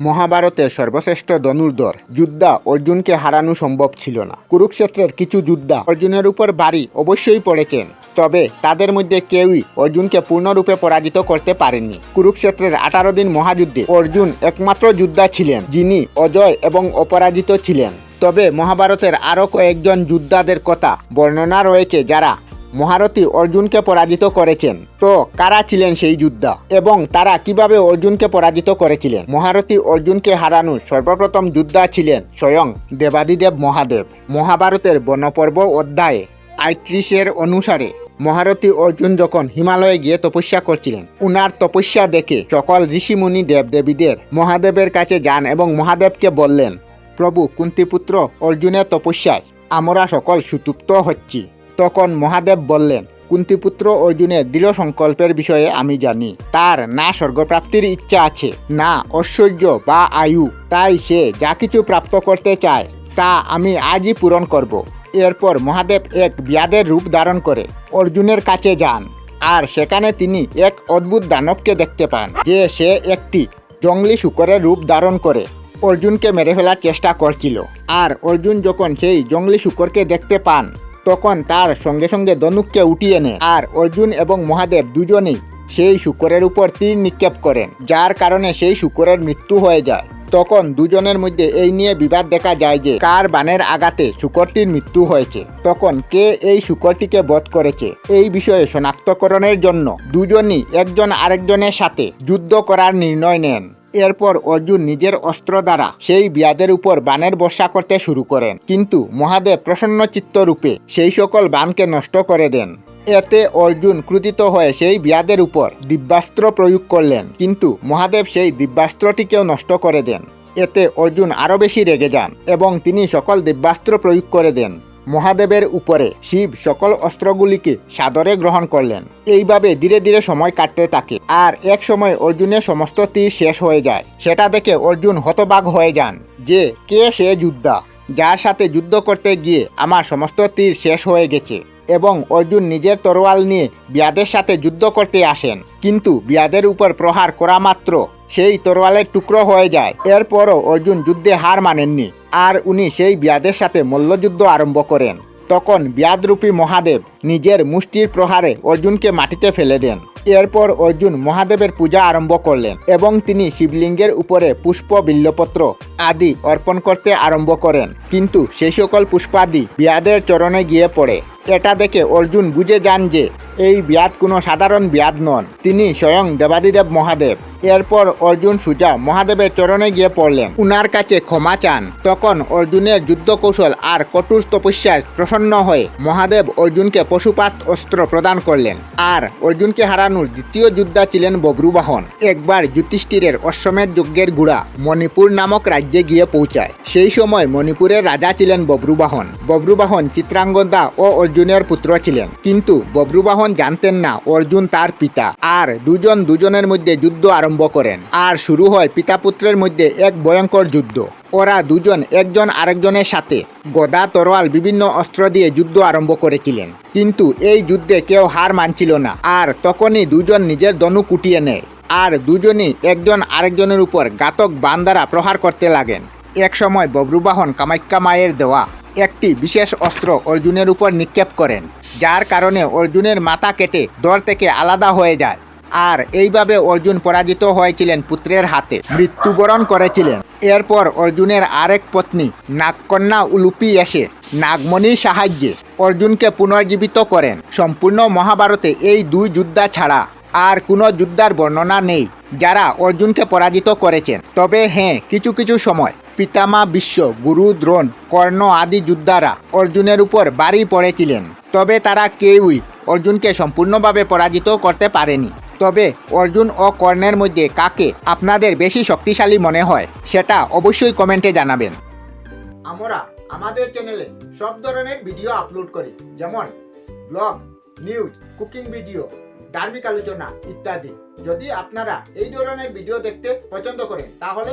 মহাভারতের সর্বশ্রেষ্ঠ ধনুর্ধর যোদ্ধা অর্জুনকে হারানো সম্ভব ছিল না। কুরুক্ষেত্রের কিছু যোদ্ধা অর্জুনের উপর বাড়ি অবশ্যই পড়েছেন, তবে তাদের মধ্যে কেউই অর্জুনকে পূর্ণরূপে পরাজিত করতে পারেননি। কুরুক্ষেত্রের আঠারো দিন মহাযুদ্ধে অর্জুন একমাত্র যোদ্ধা ছিলেন, যিনি অজয় এবং অপরাজিত ছিলেন। তবে মহাভারতের আরও কয়েকজন যোদ্ধাদের কথা বর্ণনা রয়েছে যারা মহারথী অর্জুনকে পরাজিত করেছেন। তো কারা ছিলেন সেই যোদ্ধা? এবং তারা কীভাবে অর্জুনকে পরাজিত করেছিলেন? মহারথী অর্জুনকে হারানোর সর্বপ্রথম যোদ্ধা ছিলেন স্বয়ং দেবাদিদেব মহাদেব। মহাভারতের বনপর্ব অধ্যায়ে আইত্রিশের অনুসারে মহারথী অর্জুন যখন হিমালয়ে গিয়ে তপস্যা করছিলেন, উনার তপস্যা দেখে সকল ঋষিমুনি দেবদেবীদের মহাদেবের কাছে যান এবং মহাদেবকে বললেন, প্রভু কুন্তিপুত্র, অর্জুনের তপস্যায় আমরা সকল সুতুপ্ত হচ্ছি। তখন মহাদেব বললেন, কুন্তিপুত্র অর্জুনের দৃঢ় সংকল্পের বিষয়ে আমি জানি। তার না স্বর্গপ্রাপ্তির ইচ্ছা আছে, না ঐশ্বর্য বা আয়ু, তাই সে যা কিছু প্রাপ্ত করতে চায়, তা আমি আজই পূরণ করব। এরপর মহাদেব এক বিয়াদের রূপ ধারণ করে অর্জুনের কাছে যান। আর সেখানে তিনি এক অদ্ভুত দানবকে দেখতে পান, যে সে একটি জঙ্গলি শুকরের রূপ ধারণ করে অর্জুনকে মেরে ফেলার চেষ্টা করছিল। আর অর্জুন যখন সেই জঙ্গলি শুকরকে দেখতে পান তখন তার সঙ্গে সঙ্গে ধনুককে উঠিয়ে নেয় আর অর্জুন এবং মহাদেব দুজনেই সেই শুকরের উপর তীর নিক্ষেপ করেন, যার কারণে সেই শুকরের মৃত্যু হয়ে যায়। তখন দুজনের মধ্যে এই নিয়ে বিবাদ দেখা যায় যে কার বানের আঘাতে শুকরটির মৃত্যু হয়েছে। তখন কে এই শুকরটিকে বধ করেছে? এই বিষয়ে শনাক্তকরণের জন্য দুজনই একজন আরেকজনের সাথে যুদ্ধ করার নির্ণয় নেন। এরপর অর্জুন নিজের অস্ত্র দ্বারা সেই বিয়াদের উপর বানের বর্ষা করতে শুরু করেন। কিন্তু মহাদেব প্রসন্ন চিত্তরূপে সেই সকল বানকে নষ্ট করে দেন। এতে অর্জুন ক্রুদিত হয়ে সেই বিয়াদের উপর দিব্যাস্ত্র প্রয়োগ করলেন। কিন্তু মহাদেব সেই দিব্যাস্ত্রটিকেও নষ্ট করে দেন। এতে অর্জুন আরও বেশি রেগে যান এবং তিনি সকল দিব্যাস্ত্র প্রয়োগ করে দেন। মহাদেবের উপরে শিব সকল অস্ত্রগুলিকে সাদরে গ্রহণ করলেন। এইভাবে ধীরে ধীরে সময় কাটতে থাকে আর এক সময় অর্জুনের সমস্ত তীর শেষ হয়ে যায়। সেটা দেখে অর্জুন হতবাক হয়ে যান যে, কে সে যোদ্ধা? যার সাথে যুদ্ধ করতে গিয়ে আমার সমস্ত তীর শেষ হয়ে গেছে এবং অর্জুন নিজের তরোয়াল নিয়ে বিয়াদের সাথে যুদ্ধ করতে আসেন। কিন্তু বিয়াদের উপর প্রহার করা মাত্র সেই তরোয়ালের টুকরো হয়ে যায়। এরপরও অর্জুন যুদ্ধে হার মানেননি আর উনি সেই বিয়াদের সাথে মল্লযুদ্ধ আরম্ভ করেন। তখন বিয়াদরূপী মহাদেব নিজের মুষ্টির প্রহারে অর্জুনকে মাটিতে ফেলে দেন। এরপর অর্জুন মহাদেবের পূজা আরম্ভ করলেন এবং তিনি শিবলিঙ্গের উপরে পুষ্প, বিল্লপত্র আদি অর্পণ করতে আরম্ভ করেন। কিন্তু সেই সকল পুষ্পাদি বিয়াদের চরণে গিয়ে পড়ে। এটা দেখে অর্জুন বুঝে যান যে এই বিয়াদ কোনো সাধারণ বিয়াদ নন। তিনি স্বয়ং দেবাদিদেব মহাদেব। এরপর অর্জুন সুজা মহাদেবের চরণে গিয়ে পড়লেন। উনার কাছে ক্ষমা চান। তখন অর্জুনের যুদ্ধ কৌশল আর কঠোর তপস্যায় প্রসন্ন হয়ে মহাদেব অর্জুনকে পশুপাত অস্ত্র প্রদান করলেন। আর অর্জুনকে হারানোর দ্বিতীয় যোদ্ধা ছিলেন বব্রুবাহন। একবার যুধিষ্ঠিরের অশ্বমেধ যজ্ঞের গুড়া মণিপুর নামক রাজ্যে গিয়ে পৌঁছায়। সেই সময় মণিপুরের রাজা ছিলেন বব্রুবাহন। বব্রুবাহন চিত্রাঙ্গদা ও অর্জুনের পুত্র ছিলেন। কিন্তু বব্রুবাহন জানতেন না অর্জুন তার পিতা। আর দুজন দুজনের মধ্যে যুদ্ধ আরম্ভ করেন। আর শুরু হয় পিতা পুত্রের মধ্যে এক ভয়ঙ্কর যুদ্ধ। ওরা দুজন একজন আরেকজনের সাথে গদা, তরোয়াল, বিভিন্ন অস্ত্র দিয়ে যুদ্ধ আরম্ভ করেছিলেন। কিন্তু এই যুদ্ধে কেউ হার মানছিল না। আর তখনই দুজন নিজের ধনু কুটিয়ে নেয়। আর দুজনই একজন আরেকজনের উপর ঘাতক বান দ্বারা প্রহার করতে লাগেন। এক সময় বব্রুবাহন কামাখ্যা মায়ের দেওয়া একটি বিশেষ অস্ত্র অর্জুনের উপর নিক্ষেপ করেন, যার কারণে অর্জুনের মাথা কেটে দর থেকে আলাদা হয়ে যায়। আর এইভাবে অর্জুন পরাজিত হয়েছিলেন পুত্রের হাতে। মৃত্যুবরণ করেছিলেন। এরপর অর্জুনের আরেক পত্নী, নাগকন্যা উলুপি এসে নাগমণির সাহায্যে অর্জুনকে পুনর্জীবিত করেন। সম্পূর্ণ মহাভারতে এই দুই যোদ্ধা ছাড়া আর কোনো যোদ্ধার বর্ণনা নেই, যারা অর্জুনকে পরাজিত করেছেন। তবে হ্যাঁ কিছু কিছু সময় পিতামা বিশ্ব, গুরু, দ্রোণ, কর্ণ আদি যোদ্ধারা অর্জুনের উপর বাড়ি পড়েছিলেন। তবে তারা কেউই অর্জুনকে সম্পূর্ণভাবে পরাজিত করতে পারেনি। তবে অর্জুন ও কর্ণের মধ্যে কাকে আপনাদের বেশি শক্তিশালী মনে হয়, সেটা অবশ্যই কমেন্টে জানাবেন। আমরা আমাদের চ্যানেলে সব ধরনের ভিডিও আপলোড করি, যেমন ব্লগ, নিউজ, কুকিং ভিডিও, ধার্মিক আলোচনা ইত্যাদি। যদি আপনারা এই ধরনের ভিডিও দেখতে পছন্দ করেন, তাহলে